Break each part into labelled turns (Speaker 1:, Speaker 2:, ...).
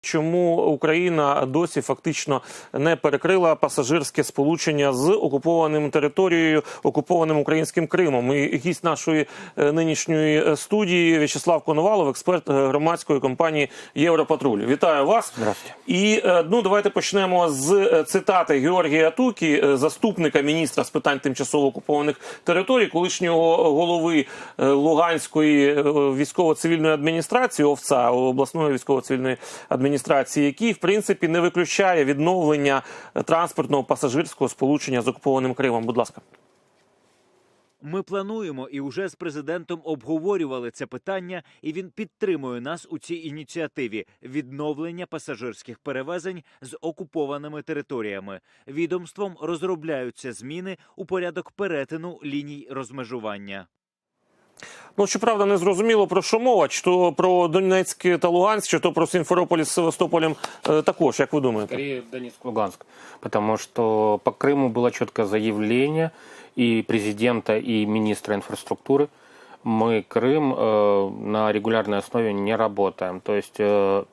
Speaker 1: Чому Україна досі фактично не перекрила пасажирське сполучення з окупованим територією, окупованим українським Кримом? І гість нашої е, нинішньої е, студії В'ячеслав Коновалов, експерт е, громадської компанії Європатруль. Вітаю вас. І ну давайте почнемо з цитати Георгія Тукі, заступника міністра з питань тимчасово окупованих територій, колишнього голови Луганської військово-цивільної адміністрації ОВЦА обласної військово-цивільної адміністрації, який в принципі не виключає відновлення е, транспортного пасажирського сполучення з окупованим Кримом. Будь ласка.
Speaker 2: Ми плануємо і вже з президентом обговорювали це питання, і він підтримує нас у цій ініціативі відновлення пасажирських перевезень з окупованими територіями. Відомством розробляються зміни у порядок перетину ліній розмежування.
Speaker 1: Ну, щоправда, не зрозуміло про що мова, чи то про Донецьк та Луганськ, чи то про Сімферополь з Севастополем е, також, як ви думаєте?
Speaker 3: Скорее Донецк-Луганск. Потому что по Крыму было четкое заявление и президента, и министра инфраструктуры. Мы Крым э, на регулярной основе не работаем. То есть э,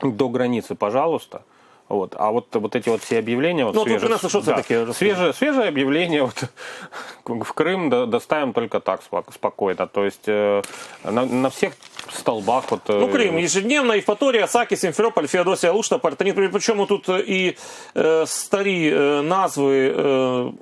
Speaker 3: до границы, пожалуйста. Вот. А вот, вот эти вот все объявления... Вот
Speaker 1: Ну, от ви
Speaker 3: свежие-
Speaker 1: принесли, що це
Speaker 3: да,
Speaker 1: таке?
Speaker 3: Свежее, свежее объявление вот, в Крым до- доставим только так спок- спокойно. То есть э, на, на всех столбах... Вот, э,
Speaker 1: Ну, Крим, ежедневно, Євпаторія, Саки, Сімферополь, Феодосія, Лушта, Партаніт. Причому тут е, і е, старі е, назви, е,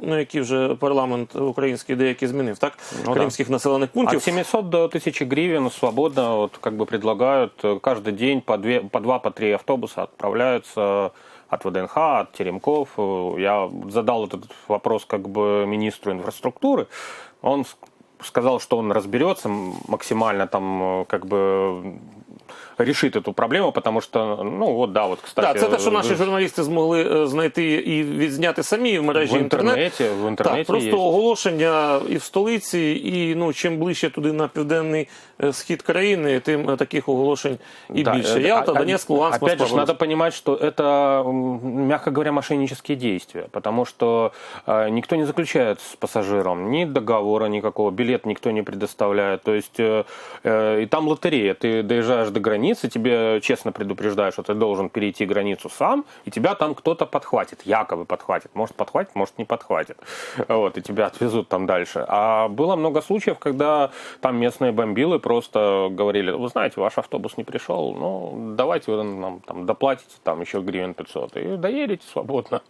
Speaker 1: ну, які вже парламент український деякі змінив, так?
Speaker 3: Ну,
Speaker 1: Кримських населених пунктів.
Speaker 3: От 700 до 1000 гривен свободно вот, как бы предлагают э, каждый день по, две, по два, по три автобуса отправляются от ВДНХ, от Теремков. Э, Я задал этот вопрос как бы министру инфраструктуры. Он с- сказал, что он разберется максимально там э, как бы решит эту проблему, потому что, ну вот, да, вот, кстати,
Speaker 1: Так, це те, що наші
Speaker 3: в-
Speaker 1: журналісти змогли е, знайти і відзняти самі в мережі
Speaker 3: в интернете, в интернете
Speaker 1: Так, просто
Speaker 3: есть.
Speaker 1: оголошення і в столиці, і ну чим ближче туди на південний е, схід країни, тим е, таких оголошень і
Speaker 3: Да,
Speaker 1: більше.
Speaker 3: э,
Speaker 1: Ялта,
Speaker 3: а-
Speaker 1: Донецьк, Луганськ,
Speaker 3: Опять
Speaker 1: Москва.
Speaker 3: же, надо понимать, что это, м, мягко говоря, мошеннические действия, потому что э, никто не заключает с пассажиром ни договора никакого, билет никто не предоставляет. То есть э, э, и там лотерея. Ты доезжаешь до границы, тебе честно предупреждают, что ты должен перейти границу сам, и тебя там кто-то подхватит, якобы подхватит. Может подхватит, может не подхватит. Вот, и тебя отвезут там дальше. А было много случаев, когда там местные бомбилы просто говорили, вы знаете, ваш автобус не пришел, ну, давайте вы нам там доплатите там еще гривен 500 и доедете свободно.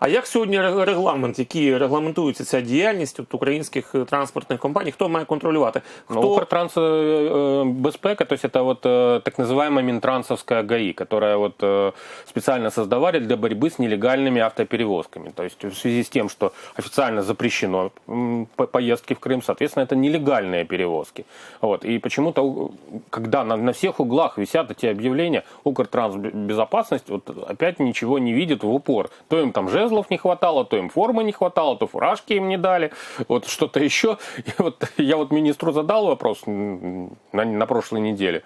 Speaker 1: А як сьогодні ре- регламент, який регламентується ця діяльність от українських е, транспортних компаній? Хто має контролювати?
Speaker 3: Ну,
Speaker 1: Хто
Speaker 3: Укртранс э, э, Безпека, то есть это вот э, так называемая Минтрансовская ГАИ, которая вот э, специально создавали для борьбы с нелегальными автоперевозками. То есть в связи с тем, что официально запрещено поездки в Крым, соответственно, это нелегальные перевозки. Вот. И почему-то, у- когда на, всех углах висят эти объявления, Укртранс Б- Безопасность вот опять ничего не видит в упор. То им там жезлов не хватало, то им формы не хватало, то фуражки им не дали, вот что-то еще. И вот я вот министру задал вопрос на, на прошлой неделе.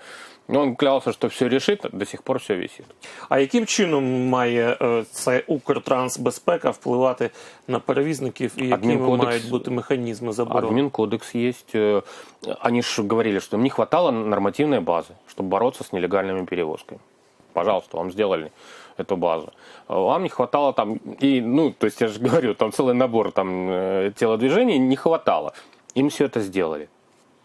Speaker 3: И Он клялся, что все решит, до сих пор все висит.
Speaker 1: а яким чином має е, це Укртрансбезпека впливати на перевізників і якими
Speaker 3: Адмінкодекс-
Speaker 1: мають бути механізми заборони?
Speaker 3: Админкодекс есть. э, Они же говорили, что им не хватало нормативной базы, чтобы бороться с нелегальными перевозками. Пожалуйста, вам сделали эту базу. А Вам не хватало там, и, ну, то есть я же говорю, там целый набор там э, телодвижений не хватало. Им все это сделали.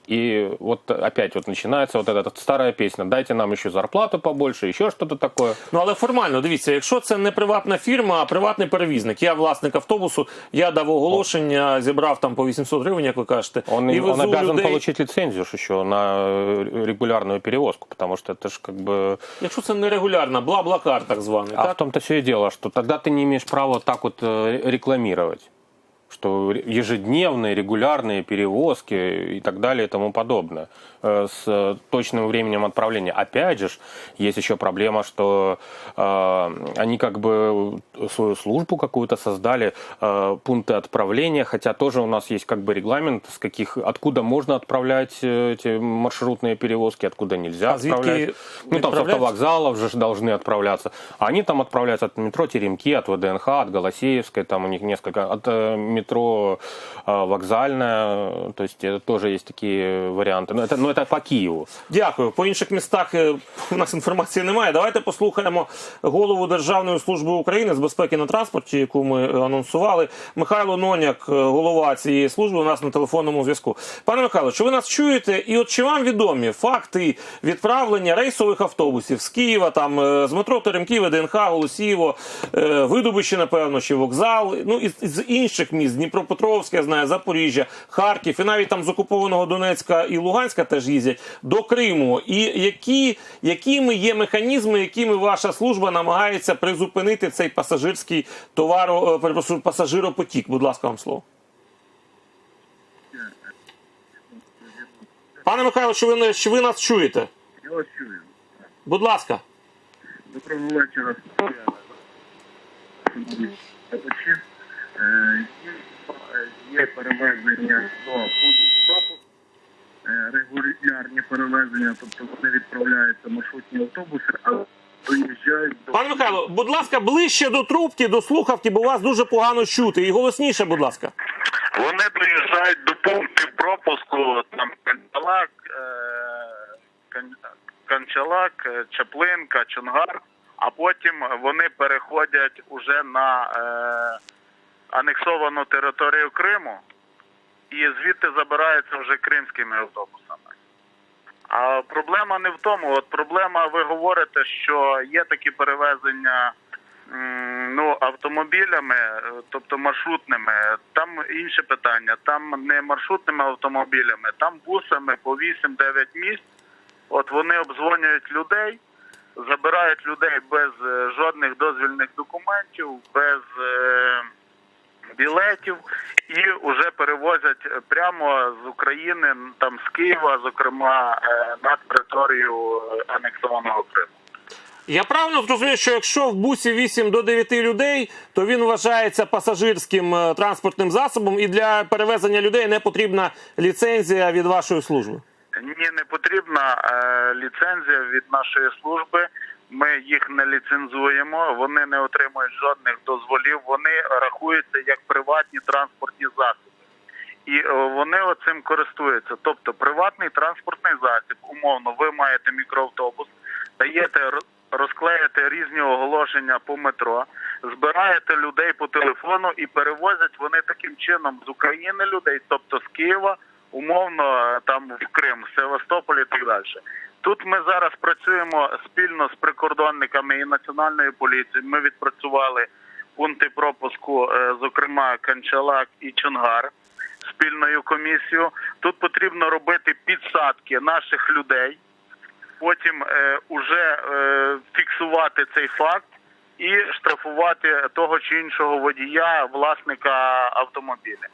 Speaker 3: И вот опять вот начинается вот эта старая песня. Дайте нам еще зарплату побольше, еще что-то такое.
Speaker 1: Ну але формально дивіться, якщо це не приватна фірма, а приватний перевізник, я власник автобусу, я дав оголошення, зібрав там по 800 гривень, як ви кажете,
Speaker 3: Он,
Speaker 1: і
Speaker 3: он
Speaker 1: везу
Speaker 3: обязан
Speaker 1: людей.
Speaker 3: получить лицензию ж еще на э, регулярную перевозку, потому что это же как бы
Speaker 1: Якщо це нерегулярна, бла-блакар так званий,
Speaker 3: А в
Speaker 1: так?
Speaker 3: том-то все и дело, что тогда ты не имеешь права так вот э, рекламировать Что ежедневные, регулярные перевозки и так далее и тому подобное э, с э, точным временем отправления. Опять же, есть еще проблема, что э, они как бы свою службу какую-то создали, э, пункты отправления, хотя тоже у нас есть как бы регламент, с каких, откуда можно отправлять э, эти маршрутные перевозки, откуда нельзя
Speaker 1: А
Speaker 3: отправлять. Ну, там с автовокзалов же должны отправляться. Они там отправляются от метро Теремки, от ВДНХ, от Голосеевской, там у них несколько, от э, метро метро а, вокзальная, то есть это тоже есть такие варианты. Но это, но это по Киеву.
Speaker 1: Дякую. По інших містах е, у нас інформації немає. Давайте послухаємо голову Державної служби України з безпеки на транспорті, яку ми е, анонсували. Михайло Ноняк, е, голова цієї служби, у нас на телефонному зв'язку. Пане Михайло, чи ви нас чуєте? І от чи вам відомі факти відправлення рейсових автобусів з Києва, там е, з метро Теремків, ДНХ, Голосіїво, е, Видобище, напевно, чи вокзал, ну і з- з інших міст Дніпропетровська, я знаю, Запоріжжя, Харків, і навіть там з окупованого Донецька і Луганська теж їздять до Криму. І які, якими є механізми, якими ваша служба намагається призупинити цей пасажирський товаро, е, пасажиропотік? Будь ласка, вам слово. Пане Михайло, чи ви, чи ви нас чуєте?
Speaker 4: Я вас чую.
Speaker 1: Будь ласка.
Speaker 4: Доброго вечора. Е, Є, перевезення до пункту пропуску, е, регулярні перевезення, тобто вони відправляються маршрутні автобуси, а доїжджають до
Speaker 1: Пане Михайло, будь ласка, ближче до трубки, до слухавки, бо вас дуже погано чути. І голосніше, будь ласка.
Speaker 4: Вони доїжджають до пунктів пропуску там Канчалак, е, Канчалак, е, Чаплинка, Чонгар, а потім вони переходять уже на е, анексовану територію Криму і звідти забираються вже кримськими автобусами. А проблема не в тому. От проблема, ви говорите, що є такі перевезення ну, автомобілями, е, тобто маршрутними. Там інше питання. Там не маршрутними автомобілями, там бусами по 8-9 місць. От вони обдзвонюють людей, забирають людей без е, жодних дозвільних документів, без е, білетів і вже перевозять прямо з України, там з Києва, зокрема, е, на територію анексованого Криму.
Speaker 1: Я правильно зрозумів, що якщо в бусі 8 до 9 людей, то він вважається пасажирським е, транспортним засобом, і для перевезення людей не потрібна ліцензія від вашої служби.
Speaker 4: Ні, не потрібна е, ліцензія від нашої служби. Ми їх не ліцензуємо, вони не отримують жодних дозволів. Вони рахуються як приватні транспортні засоби, і е, вони оцим користуються. Тобто, приватний транспортний засіб, умовно, ви маєте мікроавтобус, даєте розклеїте різні оголошення по метро, збираєте людей по телефону і перевозять вони таким чином з України людей, тобто з Києва, умовно е, там в Крим, Севастополь і так далі. Тут ми зараз працюємо спільно з прикордонниками і національною поліцією. Ми відпрацювали пункти пропуску, е, зокрема Канчалак і Чонгар спільною комісією. Тут потрібно робити підсадки наших людей, потім е, уже е, фіксувати цей факт і штрафувати того чи іншого водія, власника автомобіля.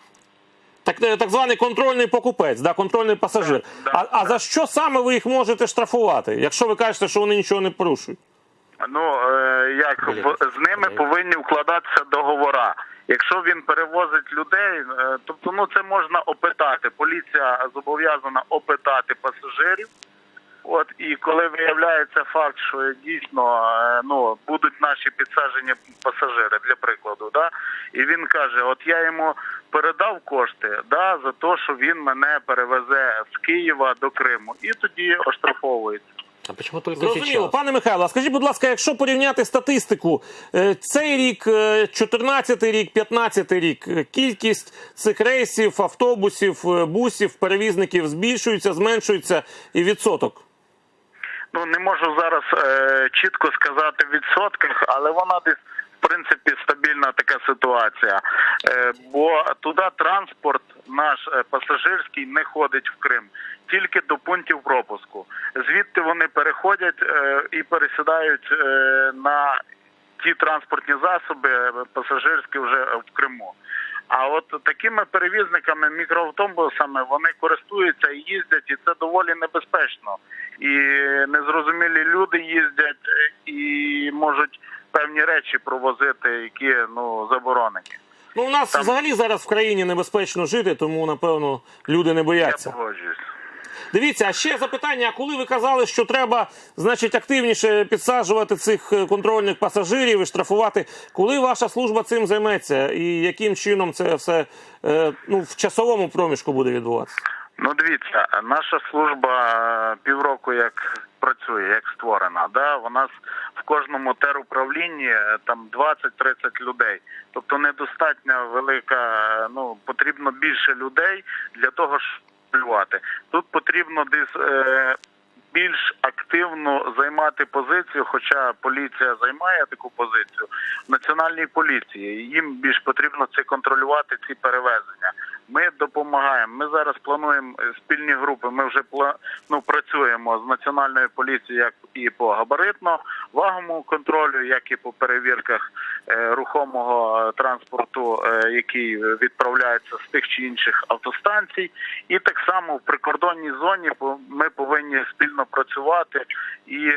Speaker 1: Так, е, так званий контрольний покупець, да, контрольний пасажир.
Speaker 4: Да,
Speaker 1: А, а за що саме ви їх можете штрафувати, якщо ви кажете, що вони нічого не порушують?
Speaker 4: Ну е, як в, з ними повинні укладатися договора. Якщо він перевозить людей, е, тобто ну це можна опитати. Поліція зобов'язана опитати пасажирів. От і коли виявляється факт, що дійсно е, ну будуть наші підсаджені пасажири, для прикладу, да, і він каже: От я йому передав кошти, да, за те, що він мене перевезе з Києва до Криму, і тоді оштрафовується.
Speaker 3: А почему только
Speaker 1: Зрозуміло, пане Михайло, а скажіть, будь ласка, якщо порівняти статистику, е, цей рік, 14 рік, 15 рік, е, кількість цих рейсів, автобусів, е, бусів, перевізників збільшується, зменшується і відсоток.
Speaker 4: Ну не можу зараз е, чітко сказати в відсотках, але вона десь в принципі стабільна така ситуація. Е, бо туди транспорт наш е, пасажирський не ходить в Крим, тільки до пунктів пропуску. Звідти вони переходять е, і пересідають на ті транспортні засоби пасажирські вже в Криму. А от такими перевізниками, мікроавтобусами вони користуються і їздять, і це доволі небезпечно. І незрозумілі люди їздять е, і можуть певні речі провозити, які ну заборонені.
Speaker 1: Ну, у нас
Speaker 4: Там-
Speaker 1: взагалі зараз в країні небезпечно жити, тому напевно люди не
Speaker 4: Я
Speaker 1: бояться.
Speaker 4: погоджуюсь.
Speaker 1: Дивіться, а ще запитання: а коли ви казали, що треба, значить, активніше підсаджувати цих е, контрольних пасажирів і штрафувати, коли ваша служба цим займеться, і яким чином це все е, ну, в часовому проміжку буде відбуватися?
Speaker 4: Ну, дивіться, наша служба е, півроку як працює, як створена. Да? У нас в кожному теруправлінні там 20-30 людей. Тобто недостатньо велика, ну потрібно більше людей для того, щоб контролювати. Тут потрібно десь е, більш активно займати позицію, хоча поліція займає таку позицію національній поліції. Їм більш потрібно це контролювати, ці перевезення. Ми допомагаємо. Ми зараз плануємо е, спільні групи. Ми вже ну, працюємо з національною поліцією, як і по габаритно вагому контролю, як і по перевірках е, рухомого е, транспорту, який відправляється з тих чи інших автостанцій. І так само в прикордонній зоні ми повинні спільно працювати і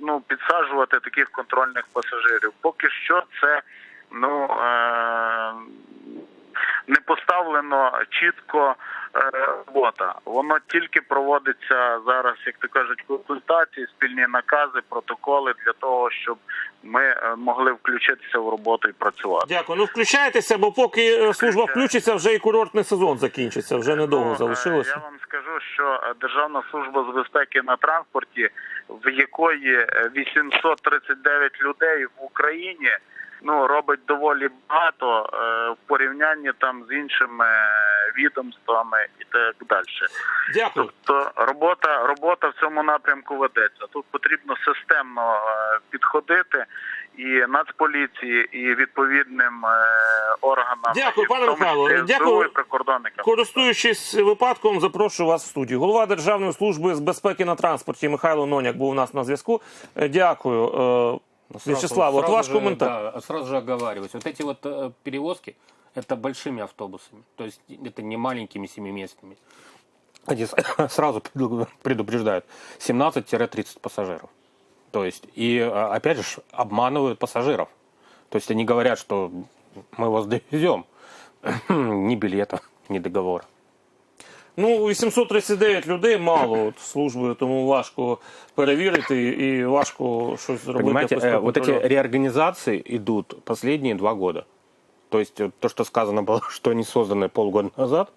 Speaker 4: ну, підсаджувати таких контрольних пасажирів. Поки що це ну. Не поставлено чітко е, робота. Воно тільки проводиться зараз, як то кажуть, консультації, спільні накази, протоколи для того, щоб ми е, могли включитися в роботу і працювати.
Speaker 1: Дякую. Ну включайтеся, бо поки е, служба включиться, вже і курортний сезон закінчиться. Вже недовго
Speaker 4: Ну,
Speaker 1: залишилося.
Speaker 4: Я вам скажу, що Державна служба з безпеки на транспорті, в якої е, 839 людей в Україні, ну робить доволі багато е, в порівнянні там з іншими е, відомствами і так далі.
Speaker 1: Дякую.
Speaker 4: Тобто робота, робота в цьому напрямку ведеться. Тут потрібно системно е, підходити і нацполіції, і відповідним е, органам,
Speaker 1: Дякую, пане Михайло. Дякую.
Speaker 4: Прикордонникам.
Speaker 1: Користуючись випадком, запрошую вас в студію. Голова Державної служби з безпеки на транспорті Михайло Ноняк був у нас на зв'язку. Дякую.
Speaker 3: Ну, сразу-
Speaker 1: Вячеслав, вот ваш
Speaker 3: же,
Speaker 1: комментарий.
Speaker 3: да, сразу же оговариваюсь. Вот эти вот э, перевозки, это большими автобусами. То есть это не маленькими семиместными. Они сразу преду- предупреждают. 17-30 пассажиров. То есть, и э, опять же, обманывают пассажиров. То есть они говорят, что мы вас довезем. ни билета, ни договора.
Speaker 1: Ну, 839 людей мало от служби, тому важко перевірити і важко щось зробити.
Speaker 3: Понимаете,
Speaker 1: якось
Speaker 3: э, вот эти
Speaker 1: проконтролювати.
Speaker 3: реорганизации идут последние два года. То есть э, то, что сказано было, что они созданы полгода назад,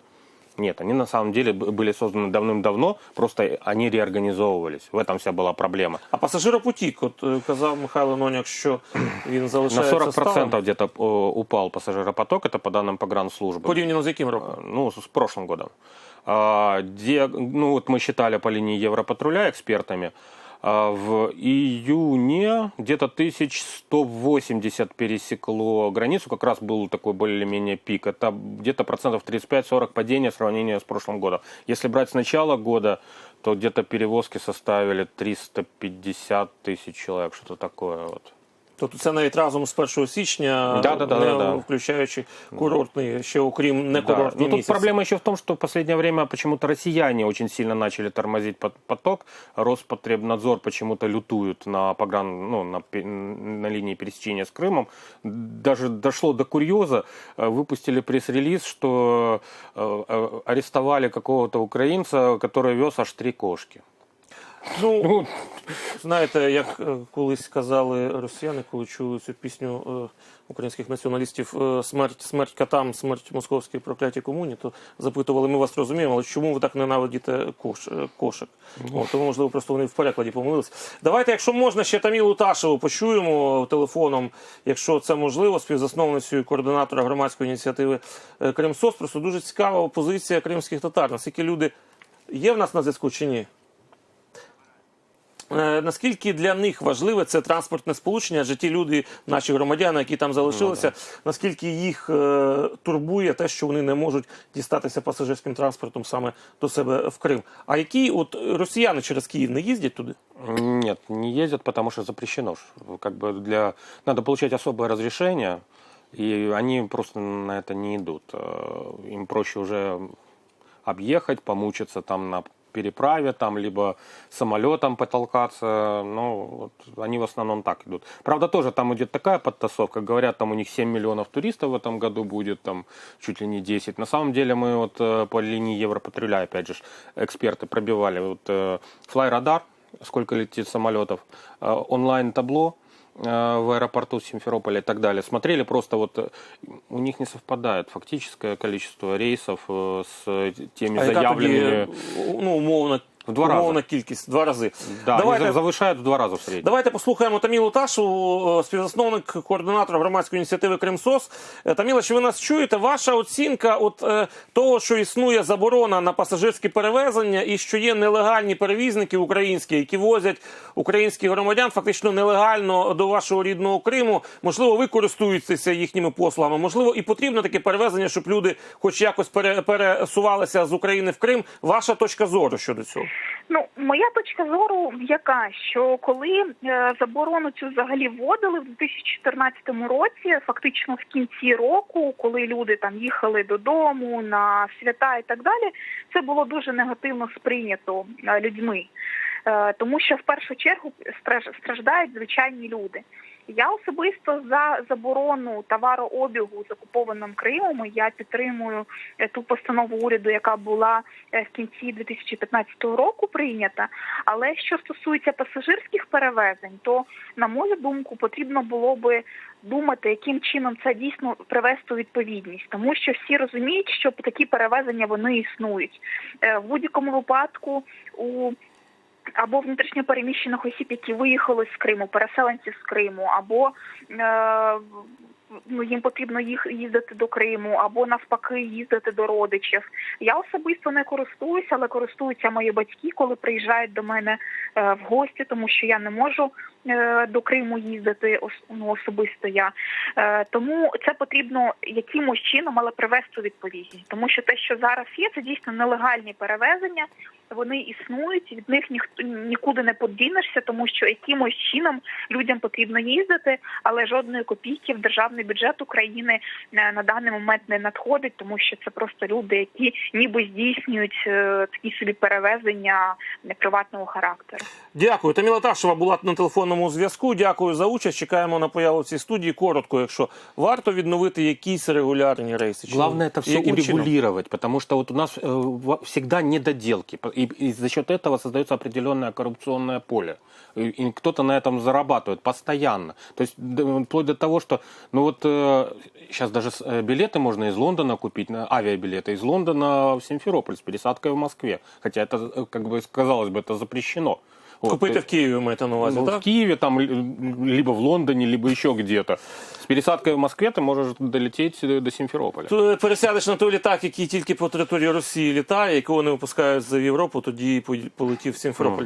Speaker 3: нет, они на самом деле б- были созданы давным-давно, просто они реорганизовывались. В этом вся была проблема.
Speaker 1: А пасажиропотік, от е, казав Михайло Ноняк, що він
Speaker 3: На
Speaker 1: залишається
Speaker 3: 40%
Speaker 1: сталим.
Speaker 3: где-то э, упал пассажиропоток, это по данным погранслужбы.
Speaker 1: Порівняно з яким роком?
Speaker 3: Ну, с с прошлым годом. А, где, ну, вот мы считали по линии Европатруля экспертами, а, в июне где-то 1180 пересекло границу, как раз был такой более-менее пик. Это где-то процентов 35-40 падения в сравнении с прошлым годом. Если брать с начала года, то где-то перевозки составили 350 тысяч человек, что-то такое вот.
Speaker 1: Тобто це навіть разом з 1 січня,
Speaker 3: Да, да, да,
Speaker 1: не
Speaker 3: да, да.
Speaker 1: включаючи курортний, ще окрім
Speaker 3: Да.
Speaker 1: некурортні
Speaker 3: Но тут
Speaker 1: місяці.
Speaker 3: проблема еще в том, что в последнее время почему-то россияне очень сильно начали тормозить пот- поток. Роспотребнадзор почему-то лютует на погран, ну, на, пе- на линии пересечения с Крымом. Даже дошло до курьеза. Э, Выпустили пресс-релиз, что э, э, арестовали какого-то украинца, который вез аж три кошки.
Speaker 1: Ну, знаєте, як е, колись казали росіяни, коли чули цю пісню е, українських націоналістів е, смерть, смерть катам, смерть московській проклятій комуні, то запитували, ми вас розуміємо, але чому ви так ненавидите кош, кошик? О, тому, можливо, просто вони в перекладі помилились. Давайте, якщо можна, ще Тамілу Ташеву почуємо телефоном, якщо це можливо, співзасновницею і координатора громадської ініціативи Кримсос. Просто дуже цікава позиція кримських татар. Наскільки люди є в нас на зв'язку чи ні? Е, Наскільки для них важливе це транспортне сполучення, адже ті люди, наші громадяни, які там залишилися, наскільки їх е, турбує те, що вони не можуть дістатися пасажирським транспортом саме до себе в Крим? А які от росіяни через Київ не їздять туди?
Speaker 3: Нет, не ездят, потому что запрещено. ж. Как бы для... Надо получать особое разрешение, и они просто на это не идут. Э, Им проще уже объехать, помучиться там на переправе, там, либо самолетом потолкаться. Ну, вот они в основном так идут. Правда, тоже там идет такая подтасовка. Говорят, там у них 7 миллионов туристов в этом году будет, там чуть ли не 10. На самом деле мы вот э, по линии Европатруля, опять же, ж, эксперты пробивали. Вот э, флайрадар, сколько летит самолетов, э, онлайн-табло, э, в аэропорту Симферополя и так далее. Смотрели просто вот э, у них не совпадает фактическое количество рейсов э, с теми
Speaker 1: А яка тоді,
Speaker 3: заявленными.
Speaker 1: ну, умовно,
Speaker 3: в два
Speaker 1: умовна
Speaker 3: рази.
Speaker 1: кількість, два рази.
Speaker 3: Да,
Speaker 1: Давайте-
Speaker 3: они за- завышают в два раза в среднем.
Speaker 1: Давайте послухаємо Тамілу Ташеву, е, співзасновник, координатор громадської ініціативи Кримсос. Е, Таміла, чи ви нас чуєте? Ваша оцінка от е, того, що існує заборона на пасажирські перевезення, і що є нелегальні перевізники українські, які возять українських громадян фактично нелегально до вашого рідного Криму. Можливо, ви користуєтеся їхніми послугами. Можливо, і потрібно таке перевезення, щоб люди, хоч якось пере- пересувалися з України в Крим. Ваша точка зору щодо цього?
Speaker 5: Ну, моя точка зору яка, що коли е, заборону цю взагалі вводили в 2014 році, фактично в кінці року, коли люди там їхали додому на свята і так далі, це було дуже негативно сприйнято е, людьми, Е, тому що в першу чергу страждають звичайні люди. Я особисто за заборону товарообігу з окупованим Кримом. Я підтримую е, ту постанову уряду, яка була е, в кінці 2015 року прийнята. Але що стосується пасажирських перевезень, то на мою думку потрібно було би думати, яким чином це дійсно привести у відповідність, тому що всі розуміють, що такі перевезення вони існують Е, в будь-якому випадку у або внутрішньопереміщених осіб, які виїхали з Криму, переселенців з Криму, або е, ну, їм потрібно їх їздити до Криму, або навпаки їздити до родичів. Я особисто не користуюся, але користуються мої батьки, коли приїжджають до мене е, в гості, тому що я не можу до Криму їздити ну, особисто я. Е, тому це потрібно якимось чином, але привести відповідність, тому що те, що зараз є, це дійсно нелегальні перевезення. Вони існують, від них ніхто нікуди не подінешся, тому що якимось чином людям потрібно їздити, але жодної копійки в державний бюджет України е, на даний момент не надходить, тому що це просто люди, які ніби здійснюють е, такі собі перевезення неприватного характеру.
Speaker 1: Дякую. Таміла Ташева була на телефонному зв'язку. Дякую за участь. Чекаємо на появу в цій студії. Коротко, якщо варто відновити якісь регулярні рейси. Чи
Speaker 3: Главное это
Speaker 1: і
Speaker 3: все
Speaker 1: яким чином?
Speaker 3: урегулировать, потому что вот у нас э, во- всегда недоделки, и, и за счет этого создается определенное коррупционное поле. И, и кто-то на этом зарабатывает постоянно. То есть д- вплоть до того, что, ну вот сейчас даже с- э, билеты можно из Лондона купить, на авиабилеты из Лондона в Симферополь с пересадкой в Москве, хотя это, э, как бы казалось бы, это запрещено.
Speaker 1: Купити в Києві маєте на увазі,
Speaker 3: ну,
Speaker 1: так?
Speaker 3: в Киеве, там, либо в Лондоне, либо еще где-то. С пересадкой в Москве ты можешь долететь э, до Сімферополя.
Speaker 1: Ти Пересядеш на той літак, який тільки по території Росії літає, якого не випускають за Європу, тоді полетів в Сімферополь.